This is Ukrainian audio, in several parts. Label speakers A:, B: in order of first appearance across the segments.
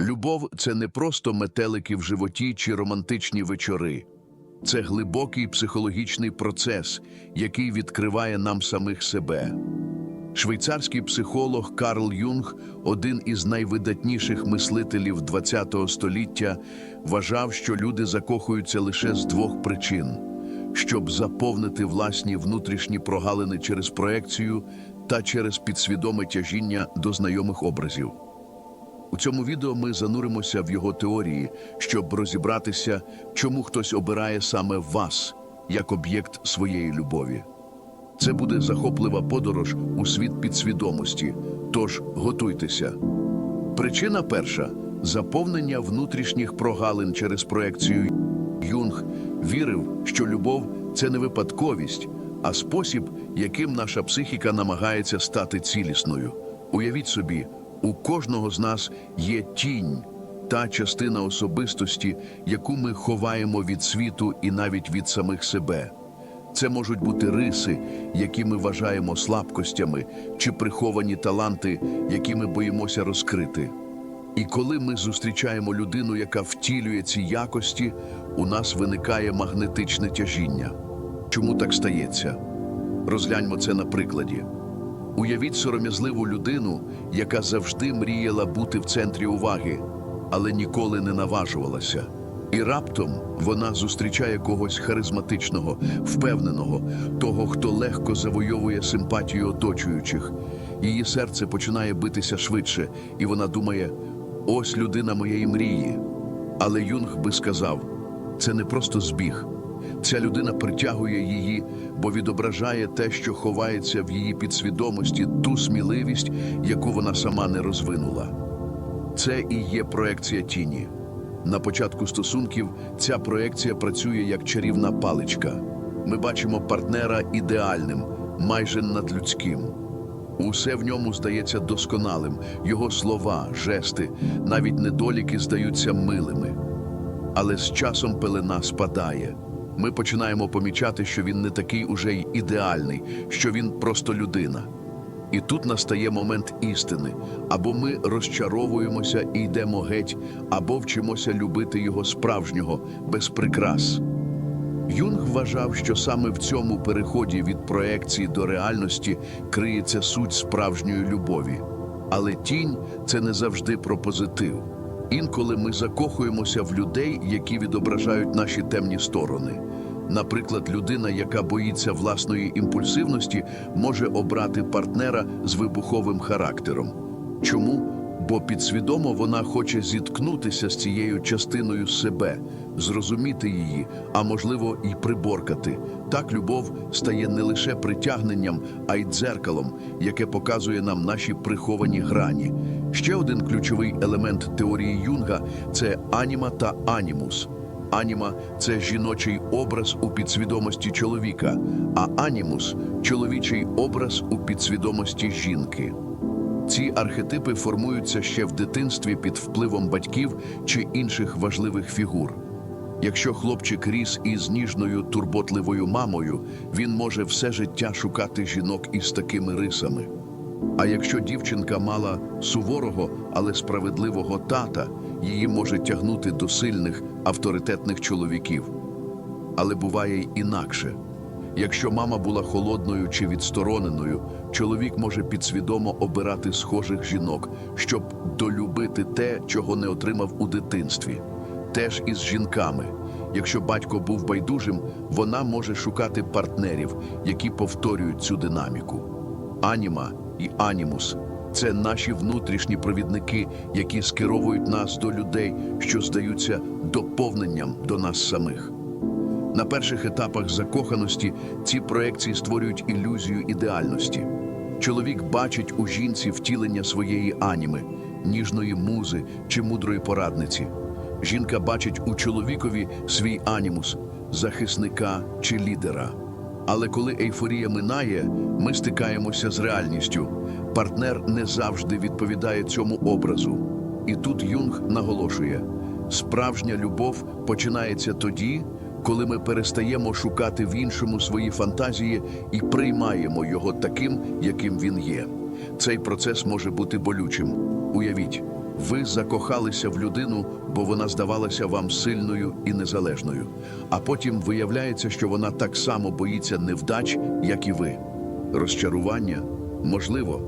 A: Любов це не просто метелики в животі чи романтичні вечори. Це глибокий психологічний процес, який відкриває нам самих себе. Швейцарський психолог Карл Юнг, один із найвидатніших мислителів ХХ століття, вважав, що люди закохуються лише з двох причин: щоб заповнити власні внутрішні прогалини через проекцію та через підсвідоме тяжіння до знайомих образів. У цьому відео ми зануримося в його теорії, щоб розібратися, чому хтось обирає саме вас як об'єкт своєї любові. Це буде захоплива подорож у світ підсвідомості, тож готуйтеся. Причина перша заповнення внутрішніх прогалин через проекцію. Юнг вірив, що любов це не випадковість, а спосіб, яким наша психіка намагається стати цілісною. Уявіть собі, у кожного з нас є тінь, та частина особистості, яку ми ховаємо від світу і навіть від самих себе. Це можуть бути риси, які ми вважаємо слабкостями, чи приховані таланти, які ми боїмося розкрити. І коли ми зустрічаємо людину, яка втілює ці якості, у нас виникає магнетичне тяжіння. Чому так стається? Розгляньмо це на прикладі. Уявіть сором'язливу людину, яка завжди мріяла бути в центрі уваги, але ніколи не наважувалася. І раптом вона зустрічає когось харизматичного, впевненого, того, хто легко завойовує симпатію оточуючих. Її серце починає битися швидше, і вона думає: ось людина моєї мрії. Але Юнг би сказав: це не просто збіг. Ця людина притягує її, бо відображає те, що ховається в її підсвідомості, ту сміливість, яку вона сама не розвинула. Це і є проекція тіні. На початку стосунків ця проекція працює як чарівна паличка. Ми бачимо партнера ідеальним, майже надлюдським. Усе в ньому здається досконалим, його слова, жести, навіть недоліки здаються милими. Але з часом пелена спадає. Ми починаємо помічати, що він не такий уже й ідеальний, що він просто людина. І тут настає момент істини. Або ми розчаровуємося і йдемо геть, або вчимося любити його справжнього, без прикрас. Юнг вважав, що саме в цьому переході від проекції до реальності криється суть справжньої любові. Але тінь це не завжди про позитив. Інколи ми закохуємося в людей, які відображають наші темні сторони. Наприклад, людина, яка боїться власної імпульсивності, може обрати партнера з вибуховим характером. Чому? Бо підсвідомо вона хоче зіткнутися з цією частиною себе, зрозуміти її, а можливо, і приборкати. Так любов стає не лише притягненням, а й дзеркалом, яке показує нам наші приховані грані. Ще один ключовий елемент теорії Юнга це аніма та анімус. Аніма це жіночий образ у підсвідомості чоловіка, а анімус чоловічий образ у підсвідомості жінки. Ці архетипи формуються ще в дитинстві під впливом батьків чи інших важливих фігур. Якщо хлопчик ріс із ніжною турботливою мамою, він може все життя шукати жінок із такими рисами. А якщо дівчинка мала суворого, але справедливого тата, її може тягнути до сильних авторитетних чоловіків. Але буває й інакше. Якщо мама була холодною чи відстороненою, чоловік може підсвідомо обирати схожих жінок, щоб долюбити те, чого не отримав у дитинстві. Теж із жінками. Якщо батько був байдужим, вона може шукати партнерів, які повторюють цю динаміку. Аніма і анімус це наші внутрішні провідники, які скеровують нас до людей, що здаються доповненням до нас самих. На перших етапах закоханості ці проекції створюють ілюзію ідеальності. Чоловік бачить у жінці втілення своєї аніми, ніжної музи чи мудрої порадниці. Жінка бачить у чоловікові свій анімус, захисника чи лідера. Але коли ейфорія минає, ми стикаємося з реальністю. Партнер не завжди відповідає цьому образу. І тут Юнг наголошує: справжня любов починається тоді, коли ми перестаємо шукати в іншому свої фантазії і приймаємо його таким, яким він є. Цей процес може бути болючим. Уявіть, Ви закохалися в людину, бо вона здавалася вам сильною і незалежною. А потім виявляється, що вона так само боїться невдач, як і ви. Розчарування можливо,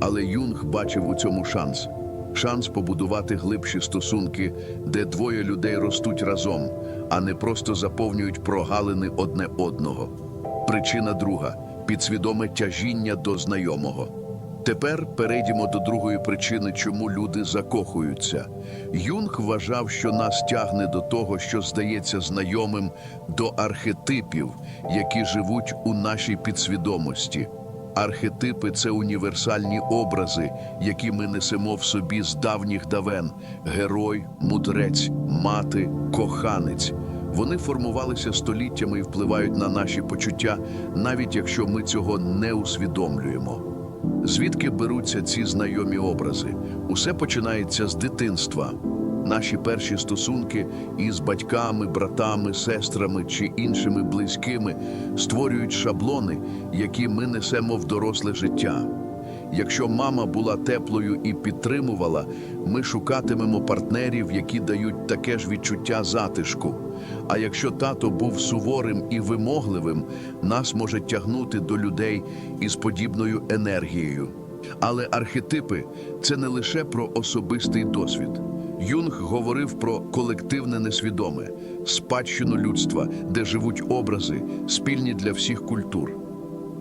A: але Юнг бачив у цьому шанс. Шанс побудувати глибші стосунки, де двоє людей ростуть разом, а не просто заповнюють прогалини одне одного. Причина друга підсвідоме тяжіння до знайомого. Тепер перейдемо до другої причини, чому люди закохуються. Юнг вважав, що нас тягне до того, що здається знайомим, до архетипів, які живуть у нашій підсвідомості. Архетипи це універсальні образи, які ми несемо в собі з давніх давен: герой, мудрець, мати, коханець. Вони формувалися століттями і впливають на наші почуття, навіть якщо ми цього не усвідомлюємо. Звідки беруться ці знайомі образи? Усе починається з дитинства. Наші перші стосунки із батьками, братами, сестрами чи іншими близькими створюють шаблони, які ми несемо в доросле життя. Якщо мама була теплою і підтримувала, ми шукатимемо партнерів, які дають таке ж відчуття затишку. А якщо тато був суворим і вимогливим, нас може тягнути до людей із подібною енергією. Але архетипи це не лише про особистий досвід. Юнг говорив про колективне несвідоме, спадщину людства, де живуть образи, спільні для всіх культур.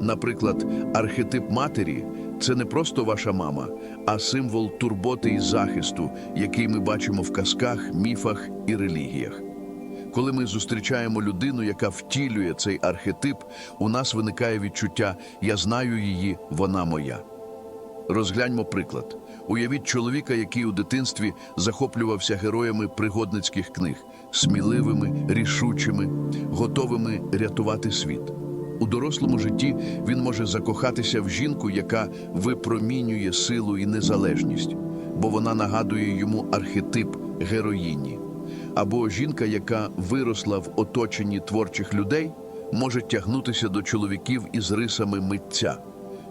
A: Наприклад, архетип матері це не просто ваша мама, а символ турботи і захисту, який ми бачимо в казках, міфах і релігіях. Коли ми зустрічаємо людину, яка втілює цей архетип, у нас виникає відчуття Я знаю її, вона моя. Розгляньмо приклад. Уявіть чоловіка, який у дитинстві захоплювався героями пригодницьких книг, сміливими, рішучими, готовими рятувати світ. У дорослому житті він може закохатися в жінку, яка випромінює силу і незалежність, бо вона нагадує йому архетип героїні. Або жінка, яка виросла в оточенні творчих людей, може тягнутися до чоловіків із рисами митця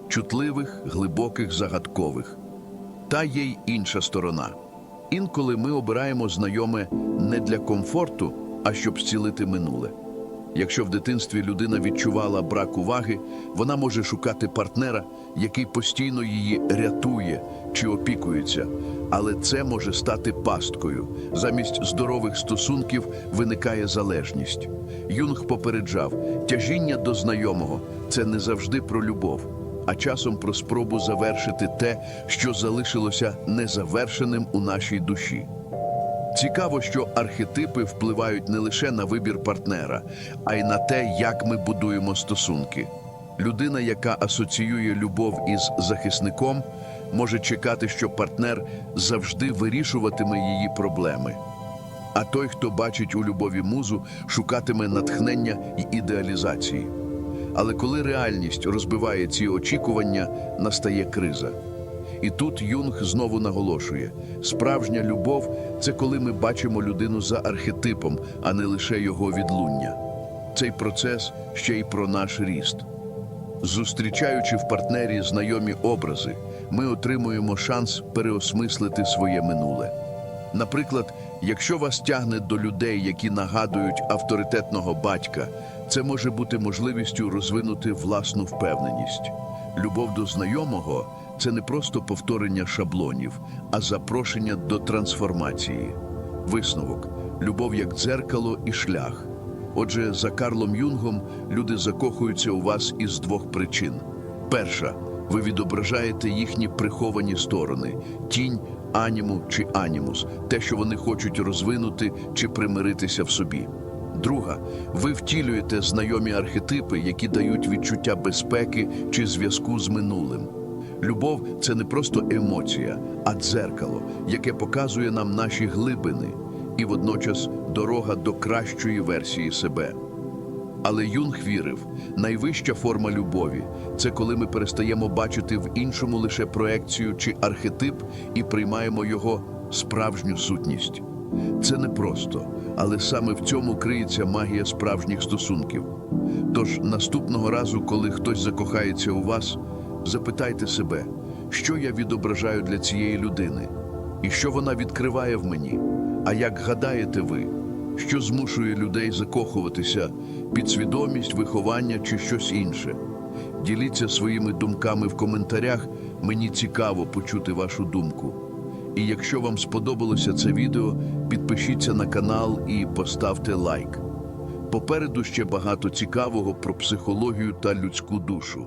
A: чутливих, глибоких, загадкових. Та є й інша сторона. Інколи ми обираємо знайоме не для комфорту, а щоб зцілити минуле. Якщо в дитинстві людина відчувала брак уваги, вона може шукати партнера, який постійно її рятує чи опікується, але це може стати пасткою. Замість здорових стосунків виникає залежність. Юнг попереджав, тяжіння до знайомого це не завжди про любов, а часом про спробу завершити те, що залишилося незавершеним у нашій душі. Цікаво, що архетипи впливають не лише на вибір партнера, а й на те, як ми будуємо стосунки. Людина, яка асоціює любов із захисником, може чекати, що партнер завжди вирішуватиме її проблеми. А той, хто бачить у любові музу, шукатиме натхнення і ідеалізації. Але коли реальність розбиває ці очікування, настає криза. І тут Юнг знову наголошує: справжня любов це коли ми бачимо людину за архетипом, а не лише його відлуння. Цей процес ще й про наш ріст. Зустрічаючи в партнері знайомі образи, ми отримуємо шанс переосмислити своє минуле. Наприклад, якщо вас тягне до людей, які нагадують авторитетного батька, це може бути можливістю розвинути власну впевненість. Любов до знайомого це не просто повторення шаблонів, а запрошення до трансформації. Висновок любов як дзеркало і шлях. Отже, за Карлом Юнгом люди закохуються у вас із двох причин. Перша ви відображаєте їхні приховані сторони, тінь, аніму чи анімус, те, що вони хочуть розвинути чи примиритися в собі. Друга, ви втілюєте знайомі архетипи, які дають відчуття безпеки чи зв'язку з минулим. Любов це не просто емоція, а дзеркало, яке показує нам наші глибини і водночас дорога до кращої версії себе. Але Юнг вірив, найвища форма любові це коли ми перестаємо бачити в іншому лише проекцію чи архетип і приймаємо його справжню сутність. Це не просто, але саме в цьому криється магія справжніх стосунків. Тож наступного разу, коли хтось закохається у вас, запитайте себе, що я відображаю для цієї людини. І що вона відкриває в мені? А як гадаєте ви, що змушує людей закохуватися, підсвідомість, виховання чи щось інше? Діліться своїми думками в коментарях, мені цікаво почути вашу думку. І якщо вам сподобалося це відео, підпишіться на канал і поставте лайк. Попереду ще багато цікавого про психологію та людську душу.